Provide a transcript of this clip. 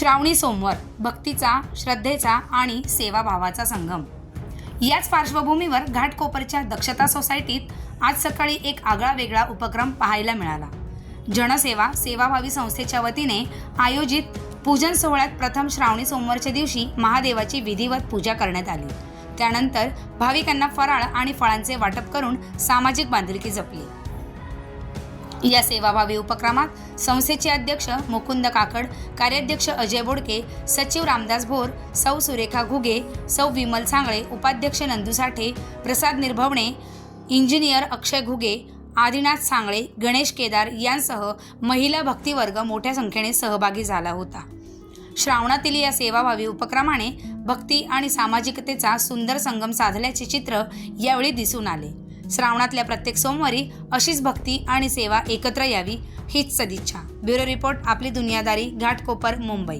श्रावणी सोमवार भक्तीचा श्रद्धेचा आणि सेवाभावाचा संगम. याच पार्श्वभूमीवर घाटकोपरच्या दक्षता सोसायटीत आज सकाळी एक आगळा वेगळा उपक्रम पाहायला मिळाला. जनसेवा सेवाभावी संस्थेच्या वतीने आयोजित पूजन सोहळ्यात प्रथम श्रावणी सोमवारच्या दिवशी महादेवाची विधिवत पूजा करण्यात आली. त्यानंतर भाविकांना फराळ आणि फळांचे वाटप करून सामाजिक बांधिलकी जपली. या सेवाभावी उपक्रमात संस्थेचे अध्यक्ष मुकुंद काकड कार्याध्यक्ष अजय बोडके सचिव रामदास भोर सौ सुरेखा घुगे सौ विमल सांगळे उपाध्यक्ष नंदू साठे प्रसाद निर्भवणे इंजिनियर अक्षय घुगे आदिनाथ सांगळे गणेश केदार यांसह महिला भक्तिवर्ग मोठ्या संख्येने सहभागी झाला होता. श्रावणातील या सेवाभावी उपक्रमाने भक्ती आणि सामाजिकतेचा सुंदर संगम साधल्याचे चित्र यावेळी दिसून आले. श्रावणातल्या प्रत्येक सोमवारी अशीच भक्ती आणि सेवा एकत्र यावी हीच सदिच्छा. ब्युरो रिपोर्ट आपली दुनियादारी घाटकोपर मुंबई.